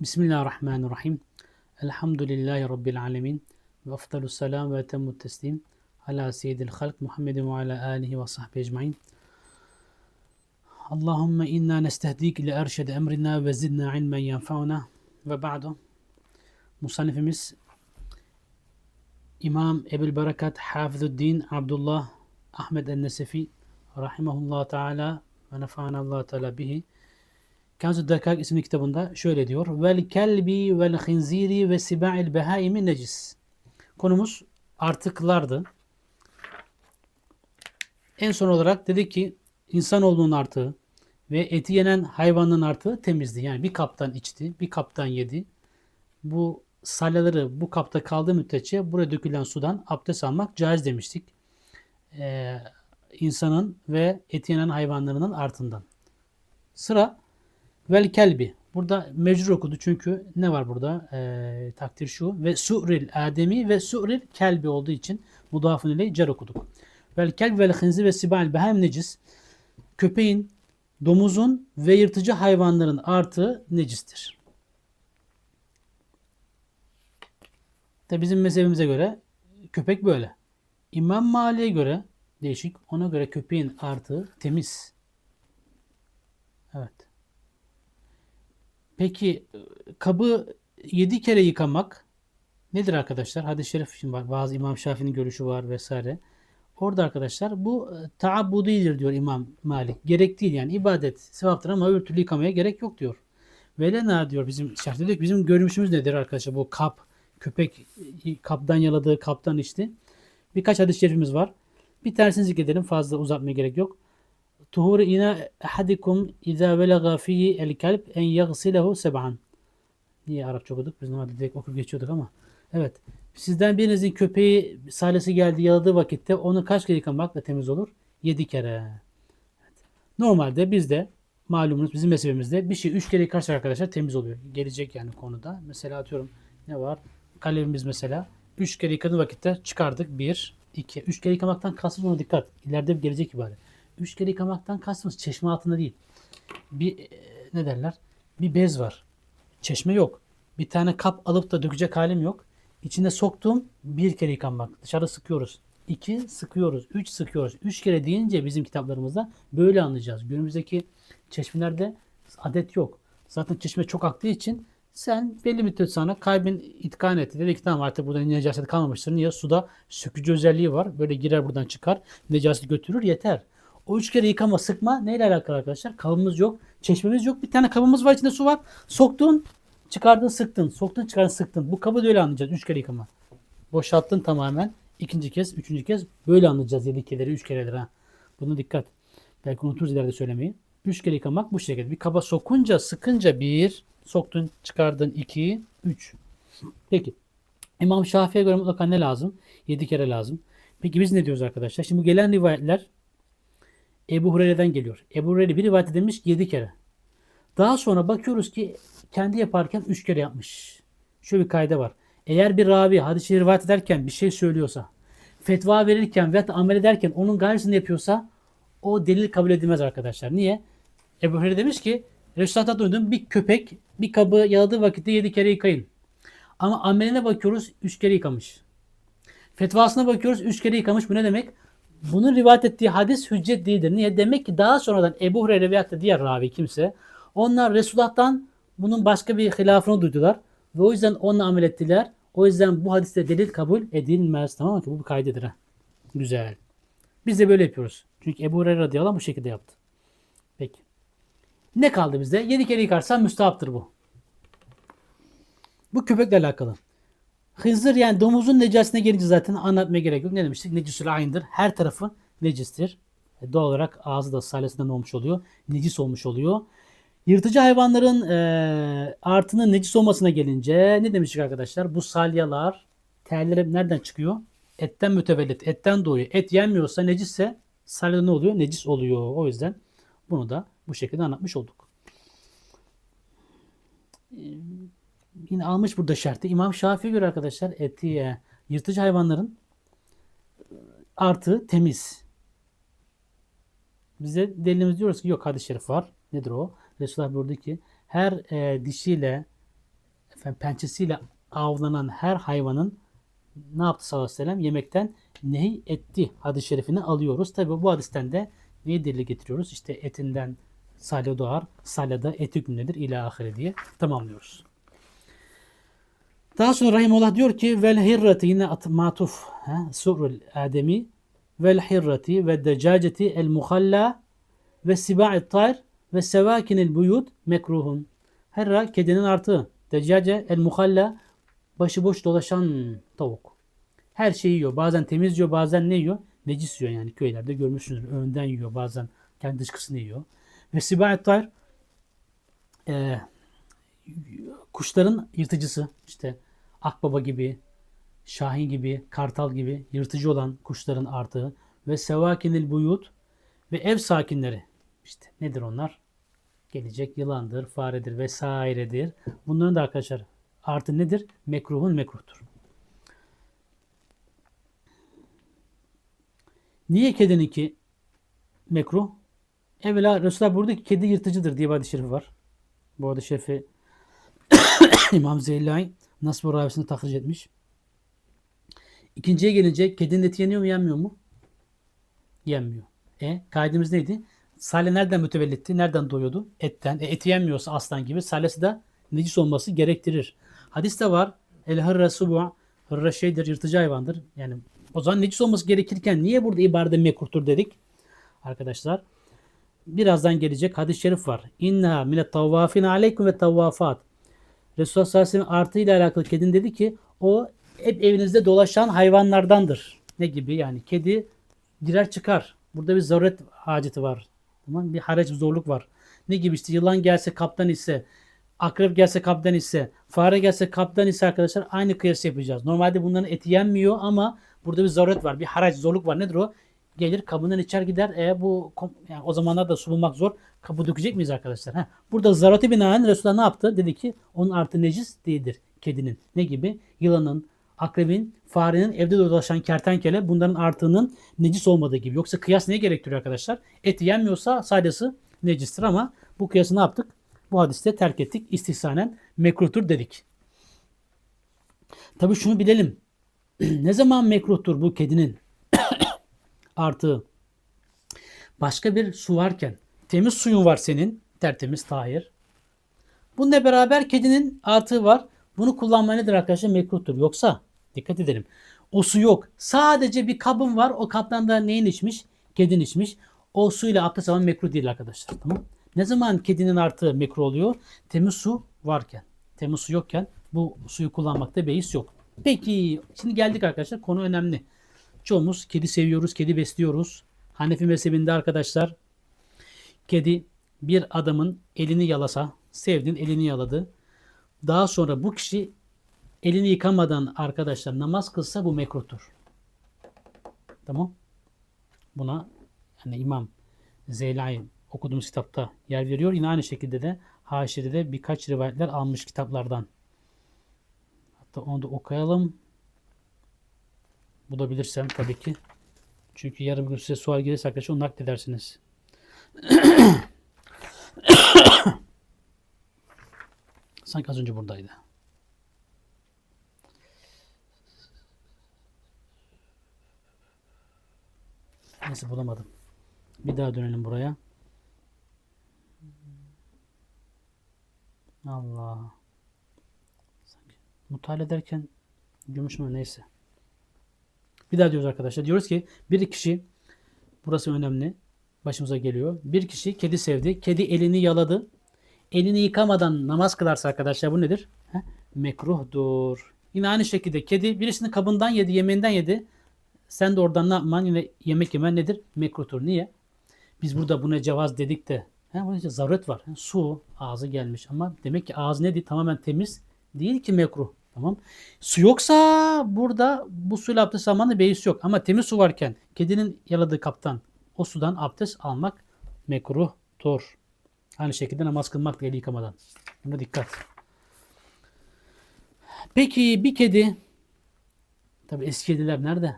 Bismillahirrahmanirrahim. Elhamdülillahi Rabbil alemin. Ve afdalus selam ve etemmut teslim. Ala seyyidil halk Muhammedin ve ala alihi ve sahbihi ecmain. Allahümme inna nestehdik ile erşede emrina ve zidna ilmen yenfa'una ve ba'du. Musannifimiz İmam Ebul Berekat Hafizüddin Abdullah Ahmed el-Nesefi rahimahullah teala ve nefa'ana Allah teala bihi Kanzu Dakak isimli kitabında şöyle diyor. Vel kelbi vel khinziri ve siba'il behaimi necis. Konumuz artıklardı. En son olarak dedi ki insanoğlunun artığı ve eti yenen hayvanın artığı temizdi. Yani bir kaptan içti, bir kaptan yedi. Bu salyaları bu kapta kaldığı müddetçe buraya dökülen sudan abdest almak caiz demiştik. Ee, insanın ve eti yenen hayvanlarının artıından. Sıra vel kelbi. Burada mecrur okudu çünkü ne var burada? Ee, takdir şu. Ve su'ril ademi ve su'ril kelbi olduğu için mudafın ile cer okuduk. Vel kelbi vel hınzi ve sibal behem necis. Köpeğin, domuzun ve yırtıcı hayvanların artığı necistir. Tabi bizim mezhebimize göre köpek böyle. İmam Mali'ye göre değişik. Ona göre köpeğin artığı temiz. Evet. Peki kabı yedi kere yıkamak nedir arkadaşlar? Hadis-i şerif için var. Bazı İmam Şafii'nin görüşü var vesaire. Orada arkadaşlar bu taabbudidir diyor İmam Malik. Gerek değil yani ibadet, sevaptır ama öbür türlü yıkamaya gerek yok diyor. Velena diyor bizim şerhte diyor bizim görmüşümüz nedir arkadaşlar bu kap, köpek kaptan yaladığı kaptan içti. Birkaç hadis-i şerifimiz var. Bir tanesini zikredelim fazla uzatmaya gerek yok. İna ahadikum iza velaga fihi el kalb en yagsilehu seb'an. Niye Arapça okuduk? Biz normalde direkt okup geçiyorduk ama. Evet. Sizden birinizin köpeği salesi geldi yaladığı vakitte onu kaç kere yıkamakla temiz olur? Yedi kere. Evet. Normalde bizde malumunuz bizim mezhebimizde bir şey üç kere yıkarsak arkadaşlar temiz oluyor. Gelecek yani konuda. Mesela atıyorum ne var? Kalemimiz mesela. Üç kere yıkadığı vakitte çıkardık. Bir, iki. Üç kere yıkamaktan kastımız ona dikkat. İleride bir gelecek ibare. Üç kere yıkamaktan kastımız çeşme altında değil. Bir e, ne derler? Bir bez var. Çeşme yok. Bir tane kap alıp da dökecek halim yok. İçine soktum bir kere yıkanmak. Dışarı sıkıyoruz. İki sıkıyoruz. Üç sıkıyoruz. Üç kere deyince bizim kitaplarımızda böyle anlayacağız. Günümüzdeki çeşmelerde adet yok. Zaten çeşme çok aktığı için sen belli müddet sonra kalbin itkan etti. Dedi ki tamam artık burada necaset kalmamıştır. Niye? Suda sökücü özelliği var. Böyle girer buradan çıkar. Necaseti götürür yeter. O üç kere yıkama sıkma neyle alakalı arkadaşlar? Kabımız yok. Çeşmemiz yok. Bir tane kabımız var içinde su var. Soktun çıkardın sıktın. Soktun çıkardın sıktın. Bu kabı da öyle anlayacağız. Üç kere yıkama. Boşalttın tamamen. ikinci kez, üçüncü kez böyle anlayacağız yedi kereleri, üç kereleri. Ha. Bunu dikkat. Belki unuturuz ileride söylemeyi. Üç kere yıkamak bu şekilde. Bir kaba sokunca, sıkınca bir, soktun, çıkardın iki, üç. Peki. İmam Şafii'ye göre mutlaka ne lazım? Yedi kere lazım. Peki biz ne diyoruz arkadaşlar? Şimdi bu gelen rivayetler Ebu Hureyre'den geliyor. Ebu Hureyre bir rivayet edilmiş 7 kere. Daha sonra bakıyoruz ki kendi yaparken 3 kere yapmış. Şöyle bir kayda var. Eğer bir ravi hadisi rivayet ederken bir şey söylüyorsa, fetva verirken veya amel ederken onun gayesini yapıyorsa o delil kabul edilmez arkadaşlar. Niye? Ebu Hureyre demiş ki Resulullah'ta duydum bir köpek bir kabı yaladığı vakitte 7 kere yıkayın. Ama ameline bakıyoruz 3 kere yıkamış. Fetvasına bakıyoruz 3 kere yıkamış. Bu ne demek? Bunun rivayet ettiği hadis hüccet değildir. Niye? Demek ki daha sonradan Ebu Hureyre veyahut da diğer ravi kimse onlar Resulullah'tan bunun başka bir hilafını duydular. Ve o yüzden onunla amel ettiler. O yüzden bu hadiste delil kabul edilmez. Tamam mı? Bu bir kaydedir. Ha. Güzel. Biz de böyle yapıyoruz. Çünkü Ebu Hureyre radıyallahu bu şekilde yaptı. Peki. Ne kaldı bizde? Yedi kere yıkarsan müstahaptır bu. Bu köpekle alakalı. Hızır yani domuzun necasine gelince zaten anlatmaya gerek yok. Ne demiştik? Necisül aynıdır. Her tarafı necistir. E, doğal olarak ağzı da salesinden olmuş oluyor. Necis olmuş oluyor. Yırtıcı hayvanların e, artının necis olmasına gelince ne demiştik arkadaşlar? Bu salyalar, terler nereden çıkıyor? Etten mütevellit, etten doğuyor. Et yenmiyorsa, necisse salya ne oluyor? Necis oluyor. O yüzden bunu da bu şekilde anlatmış olduk yine almış burada şartı. İmam Şafii'ye göre arkadaşlar eti e, yırtıcı hayvanların artı temiz. Bize delilimiz diyoruz ki yok hadis-i şerif var. Nedir o? Resulullah buyurdu ki her e, dişiyle efendim, pençesiyle avlanan her hayvanın ne yaptı sallallahu aleyhi ve sellem? Yemekten nehi etti hadis-i şerifini alıyoruz. Tabi bu hadisten de neyi delil getiriyoruz? İşte etinden salya doğar, salyada eti hükmündedir ila ahire diye tamamlıyoruz. Daha sonra Rahimullah diyor ki vel hirrati yine at, matuf ha, surul ademi vel hirrati ve decaceti el muhalla ve siba'i tayr ve sevakinil buyut mekruhun. Herra kedinin artığı. Decace el muhalla başıboş dolaşan tavuk. Her şeyi yiyor. Bazen temiz yiyor, bazen ne yiyor? Necis yiyor yani köylerde görmüşsünüz. Önden yiyor, bazen kendi dışkısını yiyor. Ve siba'i tayr e, kuşların yırtıcısı. işte akbaba gibi, şahin gibi, kartal gibi yırtıcı olan kuşların artığı ve sevakinil buyut ve ev sakinleri. İşte nedir onlar? Gelecek yılandır, faredir vesairedir. Bunların da arkadaşlar artı nedir? Mekruhun mekruhtur. Niye kedininki mekruh? Evvela Resulullah burada ki kedi yırtıcıdır diye bir hadis-i şerifi var. Bu hadis-i şerifi İmam Zeylai Nasb-ı Ravisini tahric etmiş. İkinciye gelince kedinin eti yeniyor mu yenmiyor mu? Yenmiyor. E kaidemiz neydi? Sale nereden mütevellitti? Nereden doğuyordu? Etten. E, eti yenmiyorsa aslan gibi salesi de necis olması gerektirir. Hadiste var. El hırra subu hırra şeydir, yırtıcı hayvandır. Yani o zaman necis olması gerekirken niye burada ibarede mekruhtur dedik? Arkadaşlar birazdan gelecek hadis-i şerif var. İnna mine tavvafin aleykum ve tavvafat. Resulullah sallallahu aleyhi ve sellem artı ile alakalı kedin dedi ki o hep evinizde dolaşan hayvanlardandır. Ne gibi yani kedi girer çıkar. Burada bir zaruret haceti var. Tamam Bir haraç bir zorluk var. Ne gibi işte yılan gelse kaptan ise akrep gelse kaptan ise fare gelse kaptan ise arkadaşlar aynı kıyas yapacağız. Normalde bunların eti yenmiyor ama burada bir zaruret var. Bir haraç zorluk var. Nedir o? Gelir kabından içer gider. E bu yani o zamanlar da su bulmak zor. Kabı dökecek miyiz arkadaşlar? Heh. Burada zarate binaen Resulullah ne yaptı? Dedi ki onun artı necis değildir kedinin. Ne gibi? Yılanın, akrebin, farenin, evde dolaşan kertenkele bunların artığının necis olmadığı gibi. Yoksa kıyas neye gerektiriyor arkadaşlar? Et yenmiyorsa sadece necistir ama bu kıyası ne yaptık? Bu hadiste terk ettik. İstihsanen mekruhtur dedik. Tabi şunu bilelim. ne zaman mekruhtur bu kedinin artığı? Başka bir su varken, temiz suyun var senin, tertemiz tahir. Bununla beraber kedinin artığı var. Bunu kullanma nedir arkadaşlar? Mekruhtur. Yoksa dikkat edelim. O su yok. Sadece bir kabın var. O kaptan da neyin içmiş? Kedin içmiş. O suyla abdest alman mekruh değil arkadaşlar. Tamam. Ne zaman kedinin artığı mekruh oluyor? Temiz su varken. Temiz su yokken bu suyu kullanmakta beis yok. Peki şimdi geldik arkadaşlar. Konu önemli. Çoğumuz kedi seviyoruz, kedi besliyoruz. Hanefi mezhebinde arkadaşlar kedi bir adamın elini yalasa, sevdin elini yaladı. Daha sonra bu kişi elini yıkamadan arkadaşlar namaz kılsa bu mekruhtur. Tamam. Buna yani İmam Zeylai okuduğumuz kitapta yer veriyor. Yine aynı şekilde de Haşi'de de birkaç rivayetler almış kitaplardan. Hatta onu da okuyalım. Bulabilirsem tabii ki. Çünkü yarın bir gün size sual gelirse arkadaşlar onu nakledersiniz. Sanki az önce buradaydı. Neyse bulamadım. Bir daha dönelim buraya. Allah. Sanki mutale ederken gümüş mü neyse. Bir daha diyoruz arkadaşlar. Diyoruz ki bir kişi burası önemli. Başımıza geliyor. Bir kişi kedi sevdi. Kedi elini yaladı. Elini yıkamadan namaz kılarsa arkadaşlar bu nedir? Heh, mekruhdur. Yine aynı şekilde kedi birisini kabından yedi, yemeğinden yedi. Sen de oradan ne yapman? Yine yemek yemen nedir? Mekruhtur. Niye? Biz burada buna cevaz dedik de he, bunun için zaruret var. He, su ağzı gelmiş ama demek ki ağzı ne değil? Tamamen temiz değil ki mekruh. Tamam. Su yoksa burada bu suyla abdest almanın beis yok. Ama temiz su varken kedinin yaladığı kaptan o sudan abdest almak mekruhtur. Aynı şekilde namaz kılmak da eli yıkamadan. Buna dikkat. Peki bir kedi tabi eski kediler nerede?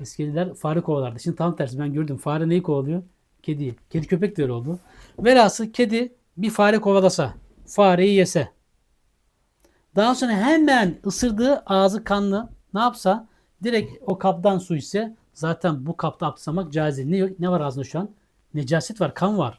Eski kediler fare kovalardı. Şimdi tam tersi ben gördüm. Fare neyi kovalıyor? Kediyi. Kedi köpek de öyle oldu. Velhasıl kedi bir fare kovalasa, fareyi yese. Daha sonra hemen ısırdığı ağzı kanlı ne yapsa direkt o kaptan su ise zaten bu kapta abdest almak caiz değil. Ne, ne var ağzında şu an? Necaset var, kan var.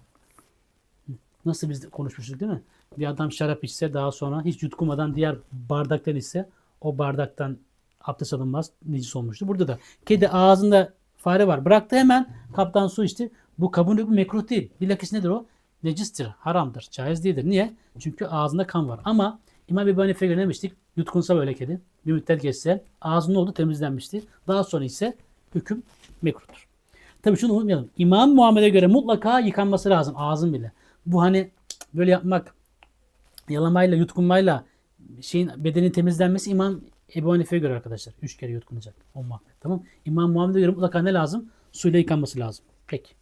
Nasıl biz de konuşmuştuk değil mi? Bir adam şarap içse daha sonra hiç yutkumadan diğer bardaktan içse o bardaktan abdest alınmaz necis olmuştu. Burada da kedi ağzında fare var. Bıraktı hemen kaptan su içti. Bu kabın hükmü mekruh değil. Bilakis nedir o? Necistir, haramdır, caiz değildir. Niye? Çünkü ağzında kan var. Ama İmam Ebu Hanife'ye göre demiştik? Yutkunsa böyle kedi. Bir müddet geçse ağzının oldu temizlenmişti. Daha sonra ise hüküm mekruhtur. Tabii şunu unutmayalım. İmam Muhammed'e göre mutlaka yıkanması lazım ağzın bile. Bu hani böyle yapmak yalamayla, yutkunmayla şeyin bedenin temizlenmesi İmam Ebu Hanife'ye göre arkadaşlar. Üç kere yutkunacak. O muhabbet. Tamam. İmam Muhammed'e göre mutlaka ne lazım? Suyla yıkanması lazım. Peki.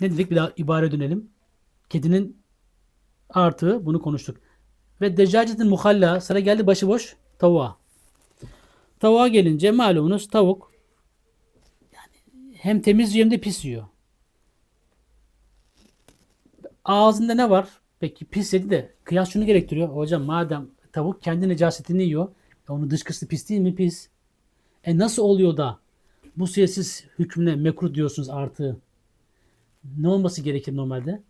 Ne dedik? Bir daha ibare dönelim. Kedinin artığı bunu konuştuk. Ve decacetin muhalla sıra geldi başıboş tavuğa. Tavuğa gelince malumunuz tavuk yani hem temiz yiyor hem de pis yiyor. Ağzında ne var? Peki pis yedi de kıyas şunu gerektiriyor. Hocam madem tavuk kendi necasetini yiyor. e onun dışkısı pis değil mi? Pis. E nasıl oluyor da bu siz hükmüne mekruh diyorsunuz artı? Ne olması gerekir normalde?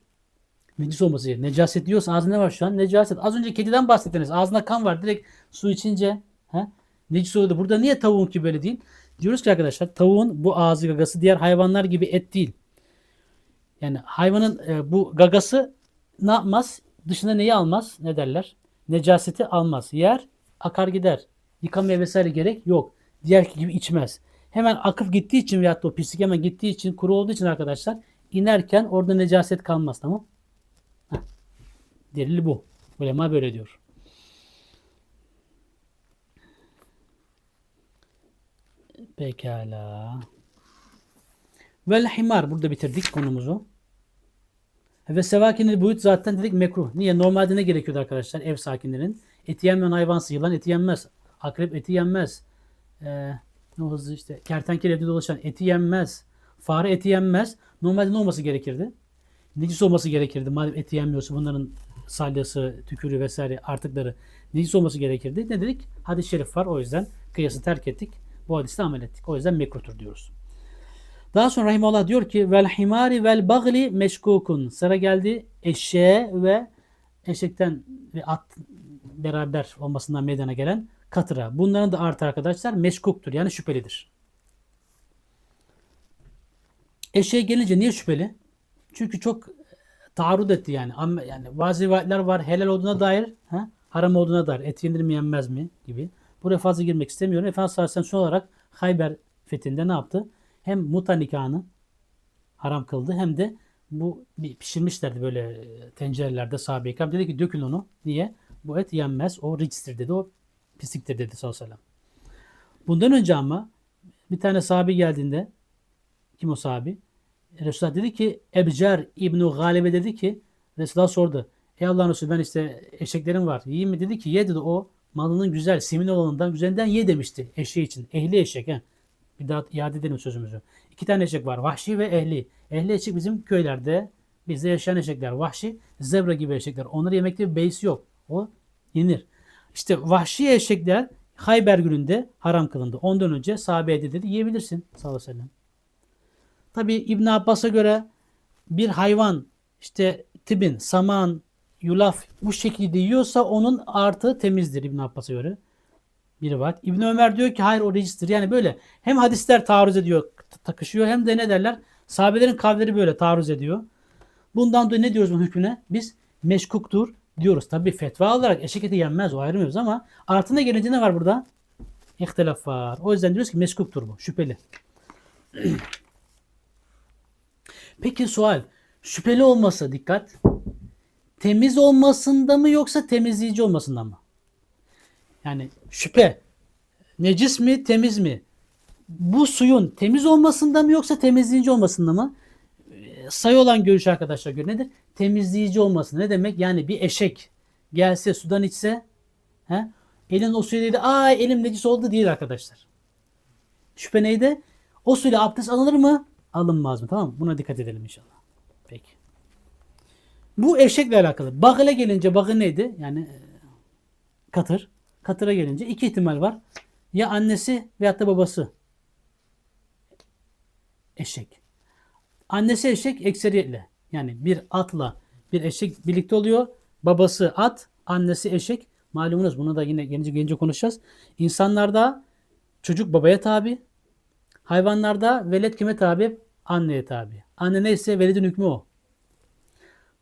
Necis olması. Necaset diyorsa ağzında ne var şu an? Necaset. Az önce kediden bahsettiniz. Ağzında kan var. Direkt su içince he? necis oluyordu. Burada niye tavuğun ki böyle değil? Diyoruz ki arkadaşlar tavuğun bu ağzı gagası diğer hayvanlar gibi et değil. Yani hayvanın e, bu gagası ne yapmaz? Dışına neyi almaz? Ne derler? Necaseti almaz. Yer, akar gider. Yıkamaya vesaire gerek yok. Diğer gibi içmez. Hemen akıp gittiği için veyahut da o pislik hemen gittiği için kuru olduğu için arkadaşlar inerken orada necaset kalmaz tamam. Heh. Delili bu. Ulema böyle diyor. Pekala. Vel himar. Burada bitirdik konumuzu. Ve sevakinil buyut zaten dedik mekruh. Niye? Normalde ne gerekiyordu arkadaşlar ev sakinlerin? Eti yenmeyen hayvansı. Yılan eti yenmez. Akrep eti yenmez. Ee, ne hızlı işte. Kertenkele evde dolaşan eti yenmez. Fare eti yenmez. Normalde ne olması gerekirdi? Necis olması gerekirdi. Madem eti yenmiyorsa bunların salyası, tükürüğü vesaire artıkları necis olması gerekirdi. Ne dedik? Hadis-i şerif var. O yüzden kıyası terk ettik. Bu hadiste amel ettik. O yüzden mekruhtur diyoruz. Daha sonra Rahimullah diyor ki vel himari vel bagli meşkukun. Sıra geldi eşeğe ve eşekten ve at beraber olmasından meydana gelen katıra. Bunların da artı arkadaşlar meşkuktur. Yani şüphelidir. Eşeğe gelince niye şüpheli? Çünkü çok taarruz etti yani. Ama yani bazı rivayetler var helal olduğuna dair, ha, haram olduğuna dair. Et yenir mi yenmez mi gibi. Buraya fazla girmek istemiyorum. Efendimiz sallallahu aleyhi ve sellem son olarak Hayber fethinde ne yaptı? Hem muta nikahını haram kıldı hem de bu pişirmişlerdi böyle tencerelerde sahabe-i ikram. Dedi ki dökün onu. Niye? Bu et yenmez. O riçtir dedi. O pisliktir dedi sallallahu aleyhi ve sellem. Bundan önce ama bir tane sahabe geldiğinde kim o sahabi? Resulullah dedi ki Ebcer İbnu Galibe dedi ki Resulullah sordu. Ey Allah'ın Resulü ben işte eşeklerim var. Yiyeyim mi? Dedi ki ye dedi o malının güzel, simin olanından güzelinden ye demişti eşeği için. Ehli eşek. He. Bir daha iade edelim sözümüzü. İki tane eşek var. Vahşi ve ehli. Ehli eşek bizim köylerde bizde yaşayan eşekler. Vahşi, zebra gibi eşekler. Onları yemekte bir beis yok. O yenir. İşte vahşi eşekler Hayber gününde haram kılındı. Ondan önce sahabeye de dedi yiyebilirsin sallallahu aleyhi. Tabi İbn Abbas'a göre bir hayvan işte tibin, saman, yulaf bu şekilde yiyorsa onun artı temizdir İbn Abbas'a göre. Bir rivayet. İbn Ömer diyor ki hayır o recistir. Yani böyle hem hadisler taarruz ediyor, takışıyor hem de ne derler? Sahabelerin kavleri böyle taarruz ediyor. Bundan dolayı ne diyoruz bu hükmüne? Biz meşkuktur diyoruz. Tabi fetva olarak eşek eti yenmez o ayrı ama artına gelince ne var burada? İhtilaf var. O yüzden diyoruz ki meşkuktur bu. Şüpheli. Peki sual. Şüpheli olması dikkat. Temiz olmasında mı yoksa temizleyici olmasında mı? Yani şüphe. Necis mi temiz mi? Bu suyun temiz olmasında mı yoksa temizleyici olmasında mı? Ee, Sayı olan görüş arkadaşlar göre nedir? Temizleyici olması. Ne demek? Yani bir eşek gelse sudan içse he, elin o suyu dedi aa elim necis oldu değil arkadaşlar. Şüphe neydi? O suyla abdest alınır mı? Alınmaz mı? Tamam mı? Buna dikkat edelim inşallah. Peki. Bu eşekle alakalı. Bagile gelince bagı neydi? Yani e, katır. Katıra gelince iki ihtimal var. Ya annesi veyahut da babası eşek. Annesi eşek ekseriyetle. Yani bir atla bir eşek birlikte oluyor. Babası at, annesi eşek. Malumunuz bunu da yine gelince gelince konuşacağız. İnsanlarda çocuk babaya tabi. Hayvanlarda velet kime tabi? Anneye tabi. Anne neyse veledin hükmü o.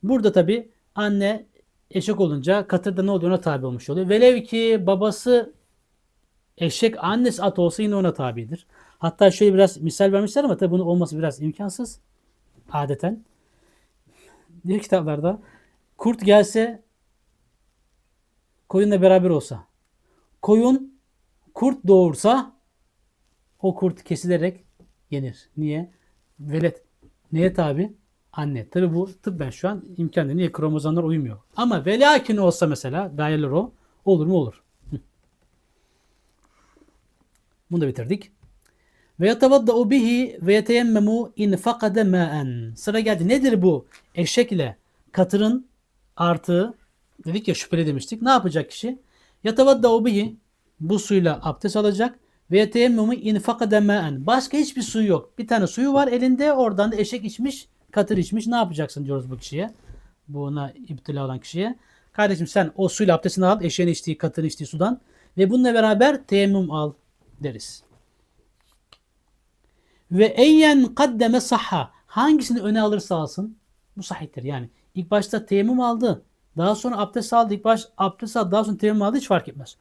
Burada tabi anne eşek olunca katırda ne oluyor ona tabi olmuş oluyor. Velev ki babası eşek annesi at olsa yine ona tabidir. Hatta şöyle biraz misal vermişler ama tabi bunun olması biraz imkansız. Adeten. Diyor kitaplarda kurt gelse koyunla beraber olsa koyun kurt doğursa o kurt kesilerek yenir. Niye? Velet. Neye tabi? Anne. Tabi bu tıbben şu an imkan. Niye? Kromozomlar uymuyor. Ama velakin olsa mesela gayeler o. Olur mu? Olur. Bunu da bitirdik. Ve yetavadda'u bihi ve yeteyemmemu in fakade ma'en. Sıra geldi. Nedir bu? Eşek ile katırın artığı dedik ya şüpheli demiştik. Ne yapacak kişi? Yetavadda'u bihi bu suyla abdest alacak ve yeteyemmemu in fakade ma'en. Başka hiçbir suyu yok. Bir tane suyu var elinde. Oradan da eşek içmiş, katır içmiş. Ne yapacaksın diyoruz bu kişiye. Buna iptila olan kişiye. Kardeşim sen o suyla abdestini al. Eşeğin içtiği, katırın içtiği sudan. Ve bununla beraber teyemmüm al deriz. Ve eyyen kaddeme sahha. Hangisini öne alırsa alsın bu sahihtir. Yani ilk başta teyemmüm aldı. Daha sonra abdest aldı. İlk baş abdest aldı. Daha sonra teyemmüm aldı. Hiç fark etmez.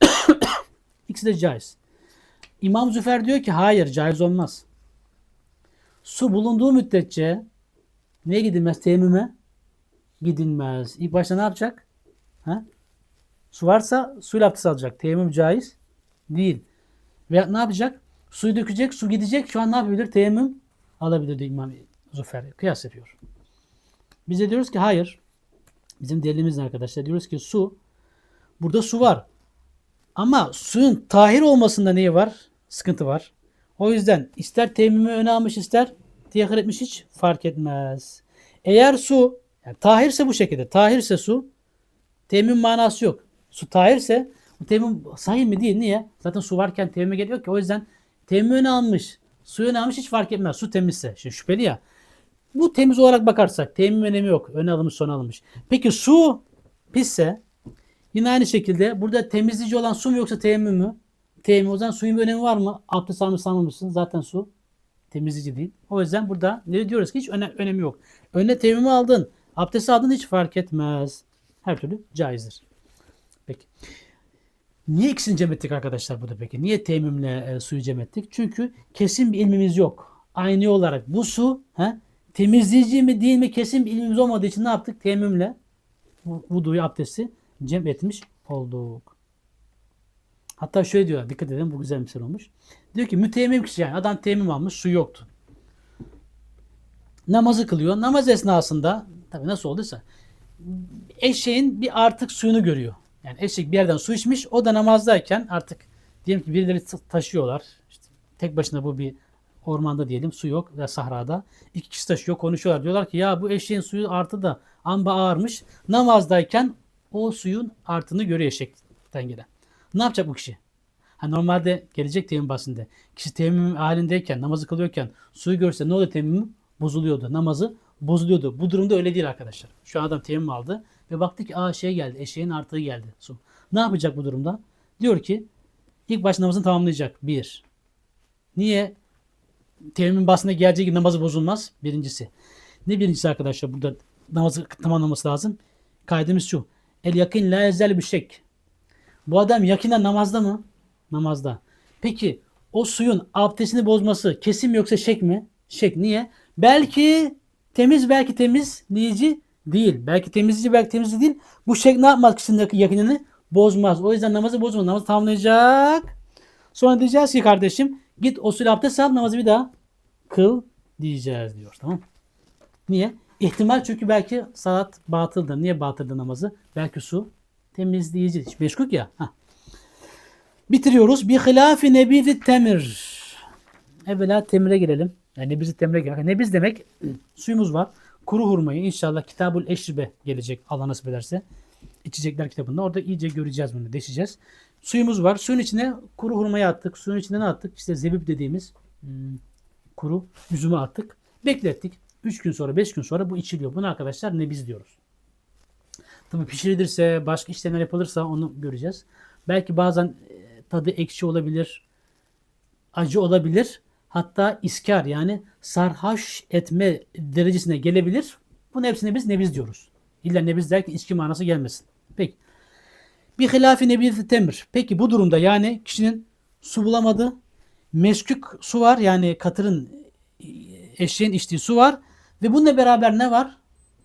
İkisi de caiz. İmam Züfer diyor ki hayır caiz olmaz. Su bulunduğu müddetçe ne gidilmez? Teyemmüme gidilmez. İlk başta ne yapacak? Ha? Su varsa suyla abdest alacak. Teyemmüm caiz değil. Veya ne yapacak? Suyu dökecek, su gidecek. Şu an ne yapabilir? Teyemmüm alabilir diyor İmam Züfer. Kıyas yapıyor. Biz de diyoruz ki hayır. Bizim delilimiz arkadaşlar? Diyoruz ki su. Burada su var. Ama suyun tahir olmasında neyi var? Sıkıntı var. O yüzden ister teyemmümü öne almış ister tiyakir etmiş hiç fark etmez. Eğer su yani tahirse bu şekilde. Tahirse su teyemmüm manası yok. Su tahirse bu teyemmüm sahih mi değil. Niye? Zaten su varken teyemmüme geliyor ki. O yüzden teyemmüm öne almış. Suyu öne almış hiç fark etmez. Su temizse. Şimdi şüpheli ya. Bu temiz olarak bakarsak teyemmüm önemi yok. Öne alınmış son alınmış. Peki su pisse yine aynı şekilde burada temizleyici olan su mu yoksa teyemmüm mü? Teyemmüm o zaman suyun bir önemi var mı? Abdest almış sanılmışsın. Zaten su temizleyici değil. O yüzden burada ne diyoruz ki hiç öne, önemi yok. Önüne teyemmümü aldın. Abdest aldın hiç fark etmez. Her türlü caizdir. Peki. Niye ikisini cem ettik arkadaşlar burada peki? Niye teyemmümle e, suyu cem ettik? Çünkü kesin bir ilmimiz yok. Aynı olarak bu su he, temizleyici mi değil mi kesin bir ilmimiz olmadığı için ne yaptık? Teyemmümle vuduyu abdesti cem etmiş olduk. Hatta şöyle diyor, dikkat edin bu güzel bir olmuş. Diyor ki müteyemmim kişi yani adam teyemmüm almış su yoktu. Namazı kılıyor. Namaz esnasında tabii nasıl olduysa eşeğin bir artık suyunu görüyor. Yani eşek bir yerden su içmiş. O da namazdayken artık diyelim ki birileri taşıyorlar. İşte tek başına bu bir ormanda diyelim su yok ve sahrada. İki kişi taşıyor konuşuyorlar. Diyorlar ki ya bu eşeğin suyu artı da amba ağırmış. Namazdayken o suyun artını görüyor eşekten gelen. Ne yapacak bu kişi? Ha normalde gelecek teyemmüm bahsinde. Kişi teyemmüm halindeyken, namazı kılıyorken suyu görse ne oluyor teyemmüm? Bozuluyordu. Namazı bozuluyordu. Bu durumda öyle değil arkadaşlar. Şu an adam teyemmüm aldı ve baktı ki aa şey geldi, eşeğin artığı geldi su. Ne yapacak bu durumda? Diyor ki ilk baş namazını tamamlayacak. Bir. Niye? Teyemmüm bahsinde geleceği gibi namazı bozulmaz. Birincisi. Ne birincisi arkadaşlar burada namazı tamamlaması lazım. Kaydımız şu. El yakin la ezel bir şek. Bu adam yakinen namazda mı? Namazda. Peki o suyun abdestini bozması kesin mi yoksa şek mi? Şek. Niye? Belki temiz belki temizleyici değil. Belki temizleyici belki temizleyici değil. Bu şek ne yapmaz kişinin yakinini? Bozmaz. O yüzden namazı bozmaz. Namazı tamamlayacak. Sonra diyeceğiz ki kardeşim git o suyla abdest al namazı bir daha kıl diyeceğiz diyor. Tamam Niye? İhtimal çünkü belki salat batıldır. Niye batıldı namazı? Belki su temizleyici. Meşkuk ya. Heh. Bitiriyoruz. Bi hilafi nebizi temir. Evvela temire girelim. Yani nebizi temire girelim. Nebiz demek suyumuz var. kuru hurmayı inşallah Kitabul Eşribe gelecek Allah nasip ederse. İçecekler kitabında. Orada iyice göreceğiz bunu. Deşeceğiz. Suyumuz var. Suyun içine kuru hurmayı attık. Suyun içine ne attık? İşte zebib dediğimiz hmm, kuru üzümü attık. Beklettik. 3 gün sonra 5 gün sonra bu içiliyor. Buna arkadaşlar nebiz diyoruz. Tabii pişirilirse, başka işlemler yapılırsa onu göreceğiz. Belki bazen e, tadı ekşi olabilir, acı olabilir. Hatta iskar yani sarhoş etme derecesine gelebilir. Bunun hepsine biz nebiz diyoruz. İlla nebiz derken içki manası gelmesin. Peki. Bir hilafi nebiz temir. Peki bu durumda yani kişinin su bulamadı. Meskük su var yani katırın e, eşeğin içtiği su var. Ve bununla beraber ne var?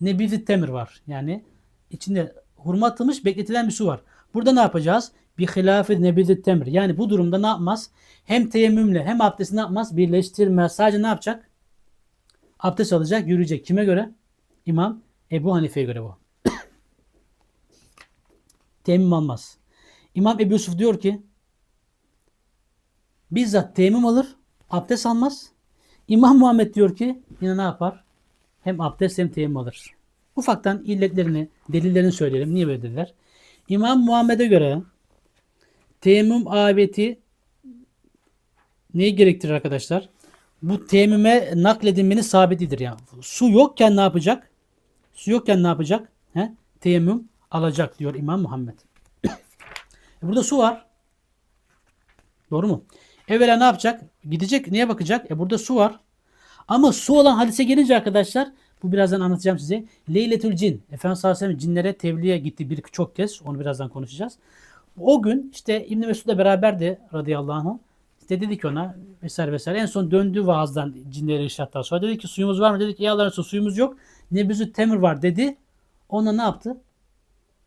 Nebiz temir var. Yani içinde hurma atılmış bekletilen bir su var. Burada ne yapacağız? Bir hilafı nebiz temir. Yani bu durumda ne yapmaz? Hem teyemmümle hem abdesti ne yapmaz? Birleştirmez. Sadece ne yapacak? Abdest alacak, yürüyecek. Kime göre? İmam Ebu Hanife'ye göre bu. Teyemmüm almaz. İmam Ebu Yusuf diyor ki bizzat teyemmüm alır, abdest almaz. İmam Muhammed diyor ki yine ne yapar? Hem abdest hem teyemmüm alır. Ufaktan illetlerini, delillerini söyleyelim. Niye böyle dediler? İmam Muhammed'e göre teyemmüm aveti neyi gerektirir arkadaşlar? Bu teyemmüme nakledilmenin sabitidir. Yani su yokken ne yapacak? Su yokken ne yapacak? He? Teyemmüm alacak diyor İmam Muhammed. E burada su var. Doğru mu? Evvela ne yapacak? Gidecek. Neye bakacak? E burada su var. Ama su olan hadise gelince arkadaşlar bu birazdan anlatacağım size. Leyletül Cin. Efendimiz sallallahu aleyhi ve sellem cinlere tebliğe gitti bir çok kez. Onu birazdan konuşacağız. O gün işte İbn Mesud'la beraberdi radıyallahu anh. İşte dedi ki ona vesaire vesaire. En son döndü vaazdan cinlere irşattan sonra. Dedi ki suyumuz var mı? Dedi ki ya Allah'ın suyumuz yok. Nebüzü temir var dedi. Ona ne yaptı?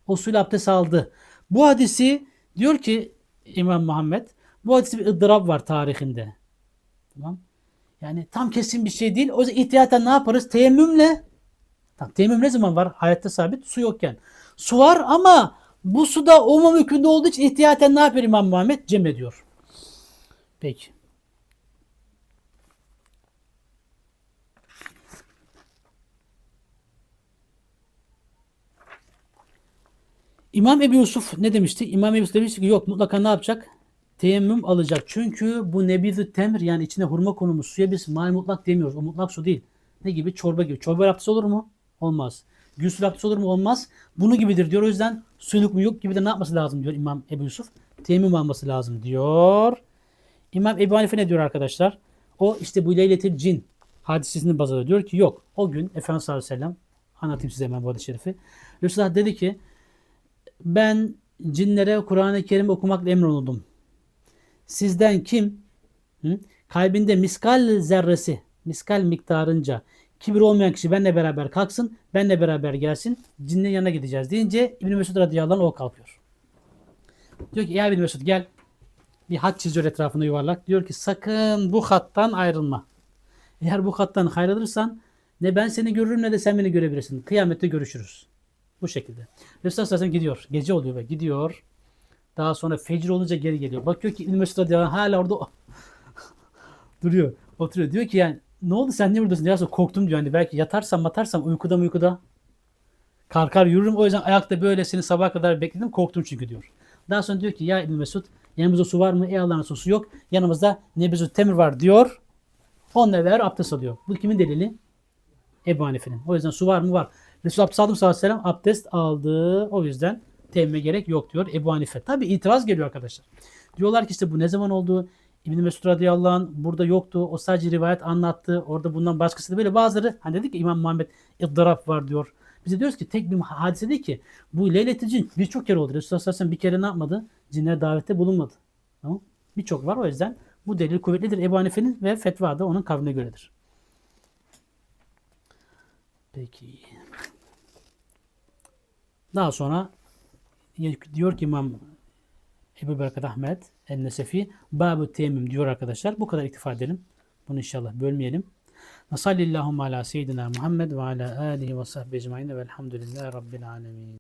O suyla abdest aldı. Bu hadisi diyor ki İmam Muhammed bu hadisi bir ızdırap var tarihinde. Tamam. Yani tam kesin bir şey değil. O yüzden ihtiyaten ne yaparız? Teyemmümle. Tamam, teyemmüm ne zaman var? Hayatta sabit. Su yokken. Su var ama bu suda olmam hükmünde olduğu için ihtiyaten ne yapıyor İmam Muhammed? Cem ediyor. Peki. İmam Ebu Yusuf ne demişti? İmam Ebu Yusuf demişti ki yok mutlaka ne yapacak? Teyemmüm alacak. Çünkü bu nebizü temr yani içine hurma konumuz suya biz mani mutlak demiyoruz. O mutlak su değil. Ne gibi? Çorba gibi. Çorba abdest olur mu? Olmaz. Gusül abdest olur mu? Olmaz. Bunu gibidir diyor. O yüzden suyun hükmü yok gibi de ne yapması lazım diyor İmam Ebu Yusuf. Teyemmüm alması lazım diyor. İmam Ebu Hanife ne diyor arkadaşlar? O işte bu Leyletil Cin hadisesini baz alıyor. Diyor ki yok. O gün Efendimiz sallallahu aleyhi ve sellem anlatayım size hemen bu hadis-i şerifi. Resulullah dedi ki ben cinlere Kur'an-ı Kerim okumakla emrolundum. Sizden kim hı, kalbinde miskal zerresi, miskal miktarınca kibir olmayan kişi benle beraber kalksın, benle beraber gelsin, cinlerin yanına gideceğiz deyince İbn Mesud radıyallahu anh o kalkıyor. Diyor ki ya İbn Mesud gel bir hat çiziyor etrafında yuvarlak. Diyor ki sakın bu hattan ayrılma. Eğer bu hattan ayrılırsan ne ben seni görürüm ne de sen beni görebilirsin. Kıyamette görüşürüz. Bu şekilde. Resulullah sallallahu gidiyor. Gece oluyor ve gidiyor. Daha sonra fecr olunca geri geliyor. Bakıyor ki radıyallahu anh hala orada duruyor. Oturuyor. Diyor ki yani ne oldu sen niye buradasın? Diyor korktum diyor. Hani belki yatarsam matarsam uykuda mı uykuda kalkar yürürüm. O yüzden ayakta böyle seni sabaha kadar bekledim. Korktum çünkü diyor. Daha sonra diyor ki ya İbn Mesud yanımızda su var mı? Ey Allah'ın su yok. Yanımızda nebizü temir var diyor. Onunla beraber abdest alıyor. Bu kimin delili? Ebu Hanife'nin. O yüzden su var mı? Var. Resul abdest aldım sallallahu aleyhi ve sellem abdest aldı. O yüzden temmime gerek yok diyor Ebu Hanife. Tabi itiraz geliyor arkadaşlar. Diyorlar ki işte bu ne zaman oldu? İbn-i Mesud radıyallahu anh burada yoktu. O sadece rivayet anlattı. Orada bundan başkası da böyle bazıları hani dedik ki İmam Muhammed ıddırap var diyor. Biz de diyoruz ki tek bir hadise değil ki. Bu Leylet-i Cin birçok kere oldu. Resulullah sallallahu aleyhi ve sellem bir kere ne yapmadı? Cinlere davette bulunmadı. Tamam? Birçok var o yüzden bu delil kuvvetlidir. Ebu Hanife'nin ve fetva da onun kavline göredir. Peki. Daha sonra diyor ki İmam Ebu Berkat Ahmet El-Nesefi Babu Teyemmüm diyor arkadaşlar. Bu kadar iktifa edelim. Bunu inşallah bölmeyelim. Nasallillahum ala seyyidina Muhammed ve ala alihi ve sahbihi ecmain velhamdülillahi rabbil alemin.